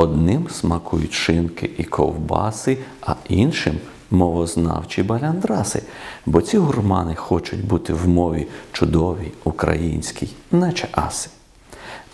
Одним смакують шинки і ковбаси, а іншим мовознавчі баляндраси, бо ці гурмани хочуть бути в мові чудовій, українській, наче аси.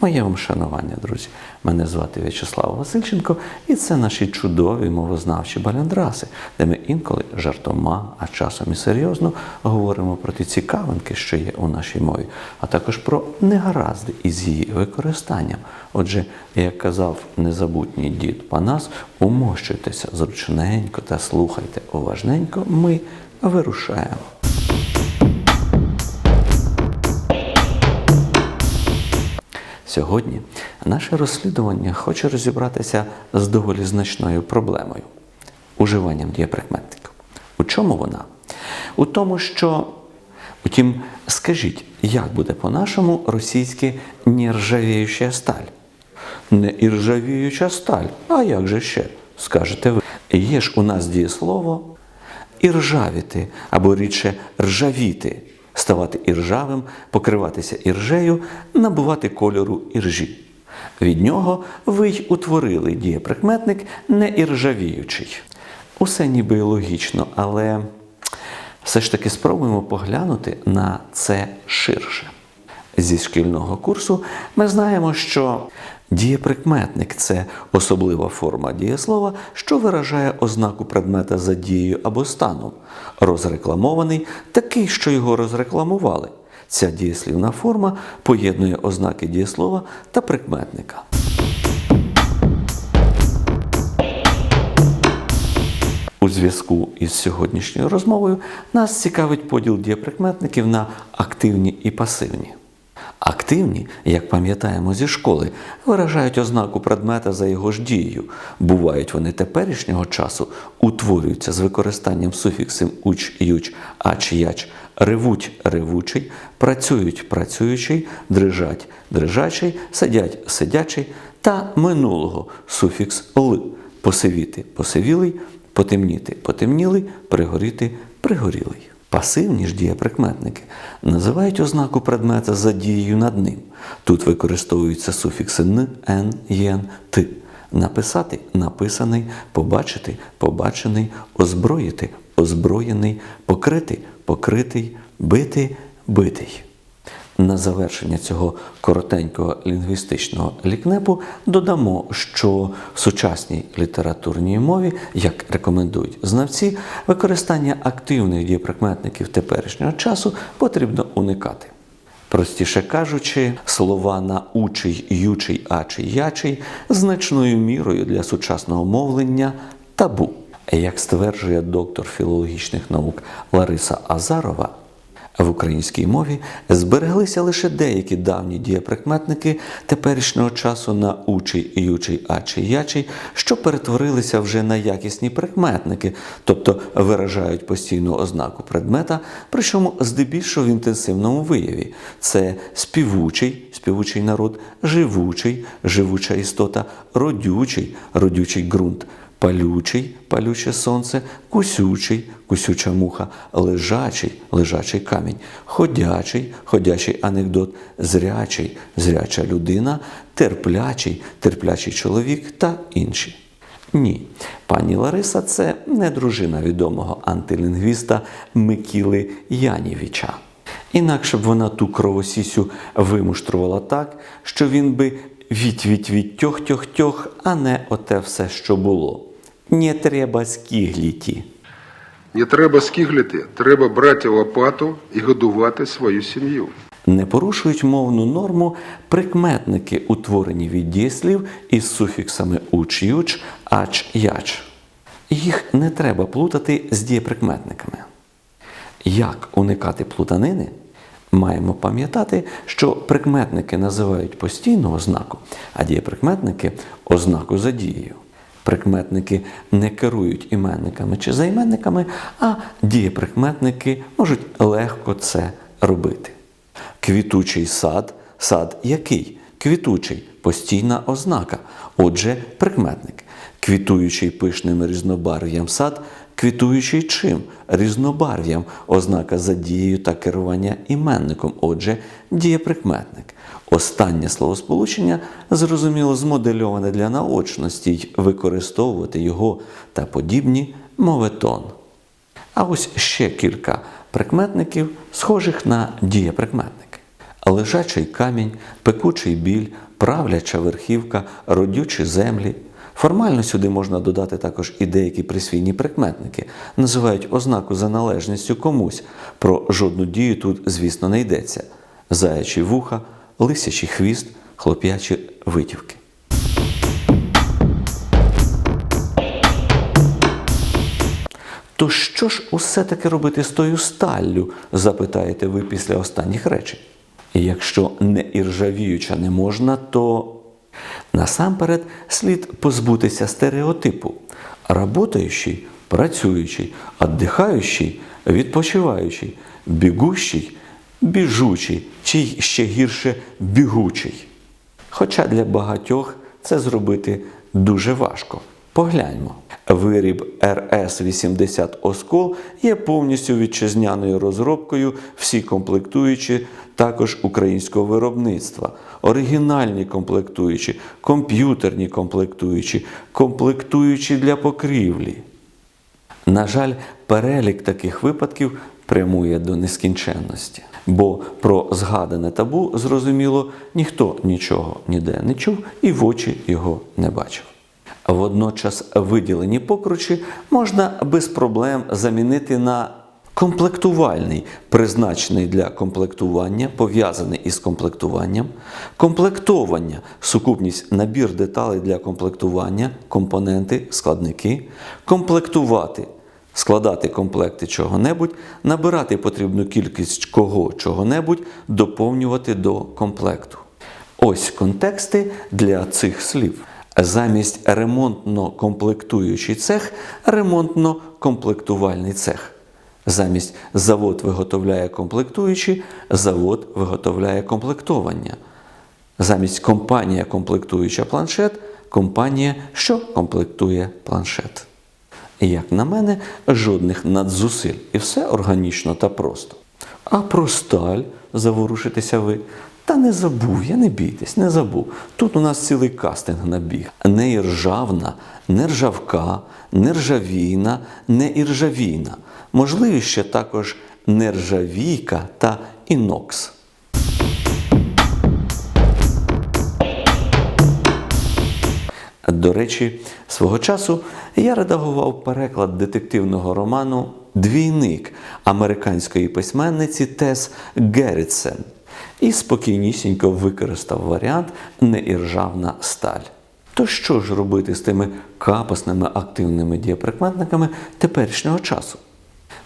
Моє вам шанування, друзі. Мене звати В'ячеслав Васильченко, і це наші чудові мовознавчі баляндраси, де ми інколи жартома, а часом і серйозно говоримо про ті цікавинки, що є у нашій мові, а також про негаразди із її використанням. Отже, як казав незабутній дід Панас, умощуйтеся зручненько та слухайте уважненько, ми вирушаємо. Сьогодні наше розслідування хоче розібратися з доволі значною проблемою уживанням дієприкметників. У чому вона? У тому, що, утім, скажіть, як буде по-нашому російське нержавіюча сталь? Не іржавіюча сталь, а як же ще? Скажете ви. Є ж у нас дієслово іржавіти або рідше ржавіти, ставати іржавим, покриватися іржею, набувати кольору іржі. Від нього ви й утворили дієприкметник не іржавіючий. Усе ніби логічно, але все ж таки спробуємо поглянути на це ширше. Зі шкільного курсу ми знаємо, що дієприкметник це особлива форма дієслова, що виражає ознаку предмета за дією або станом. Розрекламований такий, що його розрекламували. Ця дієслівна форма поєднує ознаки дієслова та прикметника. У зв'язку із сьогоднішньою розмовою нас цікавить поділ дієприкметників на активні і пасивні. Активні, як пам'ятаємо зі школи, виражають ознаку предмета за його ж дією. Бувають вони теперішнього часу, утворюються з використанням суфіксів уч, юч, ач, яч, ревуть ревучий, працюють працюючий, дрижать дрижачий, сидять сидячий та минулого суфікс л, посивіти посивілий, потемніти потемнілий, пригоріти пригорілий. Пасивні ж дієприкметники називають ознаку предмета за дією над ним. Тут використовуються суфікси н, н, єн, т. Написати написаний, побачити побачений, озброїти озброєний, покрити покритий, бити битий. На завершення цього коротенького лінгвістичного лікнепу додамо, що в сучасній літературній мові, як рекомендують знавці, використання активних дієприкметників теперішнього часу потрібно уникати. Простіше кажучи, слова научий, ючий, ачий, ячий значною мірою для сучасного мовлення табу. Як стверджує доктор філологічних наук Лариса Азарова, в українській мові збереглися лише деякі давні дієприкметники теперішнього часу на учий, ючий, ачий, ячий, що перетворилися вже на якісні прикметники, тобто виражають постійну ознаку предмета, причому здебільшого в інтенсивному вияві. Це співучий, співучий народ, живучий, живуча істота, родючий, родючий ґрунт. Палючий, палюче сонце, кусючий, кусюча муха, лежачий, лежачий камінь, ходячий, ходячий анекдот, зрячий, зряча людина, терплячий, терплячий чоловік та інші. Ні, пані Лариса це не дружина відомого антилінгвіста Микіли Янівіча. Інакше б вона ту кровосісю вимуштрувала так, що він би відь-відь-відь тьох-тьох-тьох, а не оте все, що було. Не треба скігліті. Не треба скиглити, треба брати лопату і годувати свою сім'ю. Не порушують мовну норму прикметники, утворені від дієслів із суфіксами уч-юч, ач-яч. Їх не треба плутати з дієприкметниками. Як уникати плутанини? Маємо пам'ятати, що прикметники називають постійну ознаку, а дієприкметники ознаку за дією. Прикметники не керують іменниками чи займенниками, а дієприкметники можуть легко це робити. Квітучий сад сад який? Квітучий постійна ознака. Отже, прикметник. Квітуючий пишним різнобарв'ям сад квітуючий чим, різнобарв'ям, ознака за дією та керування іменником, отже, дієприкметник. Останнє словосполучення зрозуміло змодельоване для наочності й використовувати його та подібні моветон. А ось ще кілька прикметників, схожих на дієприкметники. Лежачий камінь, пекучий біль, правляча верхівка, родючі землі. Формально сюди можна додати також і деякі присвійні прикметники, називають ознаку за належністю комусь. Про жодну дію тут, звісно, не йдеться. Заячі вуха, лисячий хвіст, хлоп'ячі витівки. То що ж усе таки робити з тою сталлю, запитаєте ви після останніх речень. І якщо не іржавіюча не можна, то насамперед слід позбутися стереотипу. Работаючий, працюючий, віддихаючий, відпочиваючий, бігущий, біжучий, чи ще гірше бігучий. Хоча для багатьох це зробити дуже важко. Погляньмо. Виріб РС-80 Оскол є повністю вітчизняною розробкою, всі комплектуючі також українського виробництва, оригінальні комплектуючі, комп'ютерні комплектуючі, комплектуючі для покрівлі. На жаль, перелік таких випадків прямує до нескінченності, бо про згадане табу, зрозуміло, ніхто нічого ніде не чув і в очі його не бачив. Водночас виділені покручі можна без проблем замінити на комплектувальний, призначений для комплектування, пов'язаний із комплектуванням, комплектовання, сукупність набір деталей для комплектування, компоненти, складники, комплектувати, складати комплекти чого-небудь, набирати потрібну кількість кого чого-небудь, доповнювати до комплекту. Ось контексти для цих слів. Замість ремонтно-комплектуючий цех ремонтно-комплектувальний цех. Замість завод виготовляє комплектуючі, завод виготовляє комплектовання. Замість компанія комплектуюча планшет, компанія, що комплектує планшет. Як на мене, жодних надзусиль. І все органічно та просто. А про сталь заворушитеся ви. Та не забув, я не бійтесь, не забув. Тут у нас цілий кастинг набіг. Не іржавна, не ржавка, не ржавійна, не іржавійна. Можливі ще також нержавійка та інокс. До речі, свого часу я редагував переклад детективного роману Двійник американської письменниці Тес Геррітсен і спокійнісінько використав варіант неіржавна сталь. То що ж робити з тими капосними активними дієприкметниками теперішнього часу?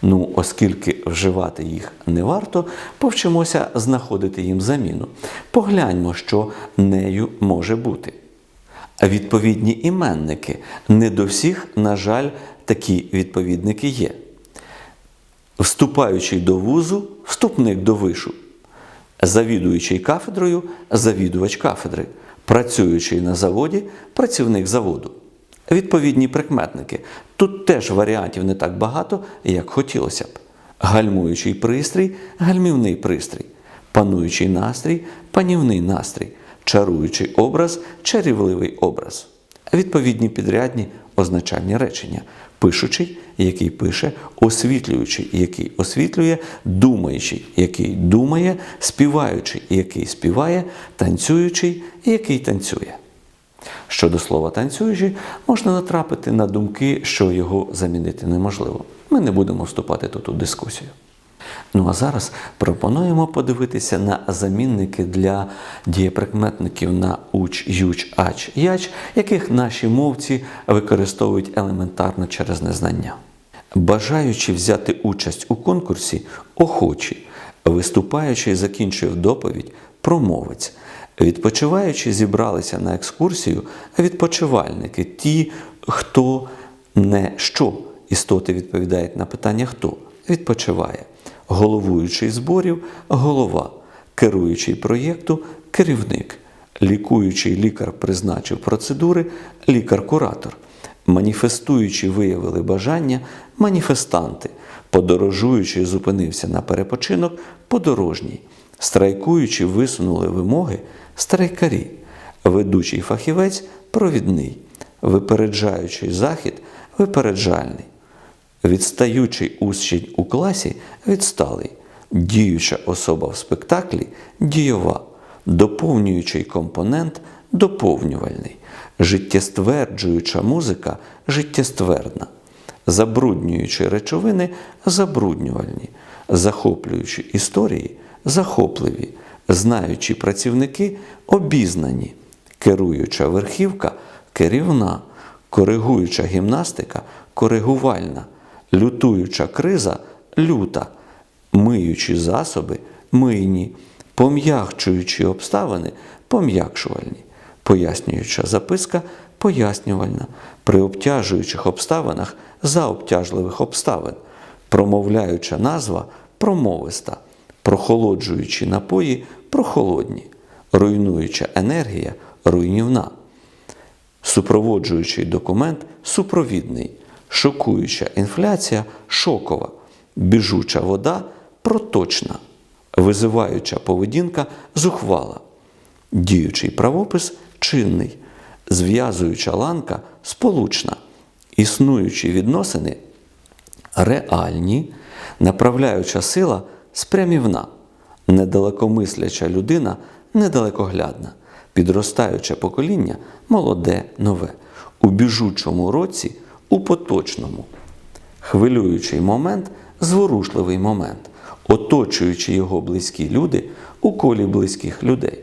Ну, оскільки вживати їх не варто, повчимося знаходити їм заміну. Погляньмо, що нею може бути. Відповідні іменники. Не до всіх, на жаль, такі відповідники є. Вступаючий до вузу, вступник до вишу. Завідуючий кафедрою, завідувач кафедри. Працюючий на заводі, працівник заводу. Відповідні прикметники. Тут теж варіантів не так багато, як хотілося б. Гальмуючий пристрій, гальмівний пристрій. Пануючий настрій, панівний настрій. Чаруючий образ, чарівливий образ. Відповідні підрядні означальні речення. Пишучий, який пише, освітлюючий, який освітлює, думаючий, який думає, співаючий, який співає, танцюючий, який танцює. Щодо слова танцюючий, можна натрапити на думки, що його замінити неможливо. Ми не будемо вступати тут у дискусію. Ну а зараз пропонуємо подивитися на замінники для дієприкметників на уч, юч, ач, яч, яких наші мовці використовують елементарно через незнання. Бажаючи взяти участь у конкурсі, охочі, виступаючий закінчив доповідь, промовець. Відпочиваючи, зібралися на екскурсію відпочивальники, ті, хто не що. Істоти відповідають на питання хто відпочиває, головуючий зборів голова, керуючий проєкту керівник, лікуючий лікар призначив процедури лікар-куратор, Маніфестуючи виявили бажання маніфестанти, подорожуючи зупинився на перепочинок подорожній, страйкуючи висунули вимоги страйкарі, ведучий фахівець провідний, випереджаючий захід випереджальний, відстаючий учень у класі відсталий, діюча особа в спектаклі дійова, доповнюючий компонент доповнювальний, життєстверджуюча музика життєствердна, забруднюючи речовини забруднювальні, захоплюючи історії захопливі, знаючі працівники обізнані, керуюча верхівка керівна, коригуюча гімнастика коригувальна, лютуюча криза люта, миючі засоби мийні, пом'якчуючі обставини пом'якшувальні, пояснююча записка пояснювальна, при обтяжуючих обставинах заобтяжливих обставин, промовляюча назва промовиста, прохолоджуючі напої прохолодні, руйнуюча енергія руйнівна. Супроводжуючий документ супровідний, шокуюча інфляція шокова, біжуча вода проточна, визиваюча поведінка зухвала, діючий правопис чинний, зв'язуюча ланка сполучна, існуючі відносини реальні, направляюча сила спрямівна, недалекомисляча людина недалекоглядна, підростаюче покоління молоде, нове, у біжучому році, у поточному, хвилюючий момент, зворушливий момент, оточуючи його близькі люди у колі близьких людей,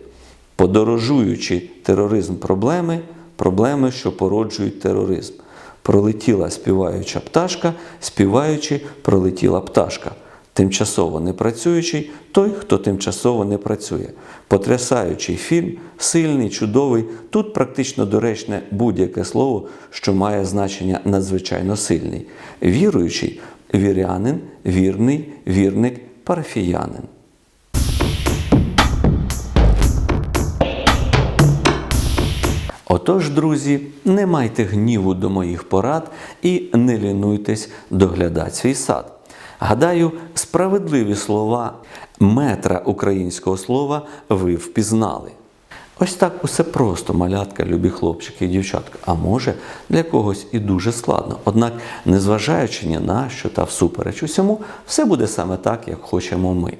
подорожуючи тероризм проблеми, проблеми, що породжують тероризм. Пролетіла співаюча пташка, співаючи, пролетіла пташка. Тимчасово не працюючий той, хто тимчасово не працює. Потрясаючий фільм, сильний, чудовий. Тут практично доречне будь-яке слово, що має значення надзвичайно сильний. Віруючий вірянин, вірний, вірник, парафіянин. Отож, друзі, не майте гніву до моїх порад і не лінуйтесь доглядати свій сад. Гадаю, справедливі слова метра українського слова ви впізнали. Ось так усе просто, малятка, любі хлопчики і дівчатка. А може, для когось і дуже складно. Однак, незважаючи ні на що та всупереч усьому, все буде саме так, як хочемо ми.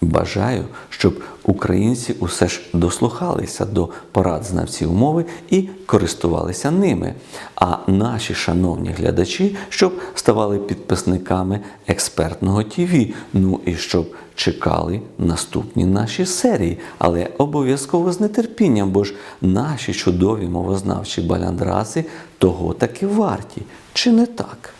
Бажаю, щоб українці усе ж дослухалися до порад знавців мови і користувалися ними. А наші шановні глядачі, щоб ставали підписниками експертного ТВ. Ну і щоб чекали наступні наші серії, але обов'язково з нетерпінням, бо ж наші чудові мовознавчі баляндраси того таки варті. Чи не так?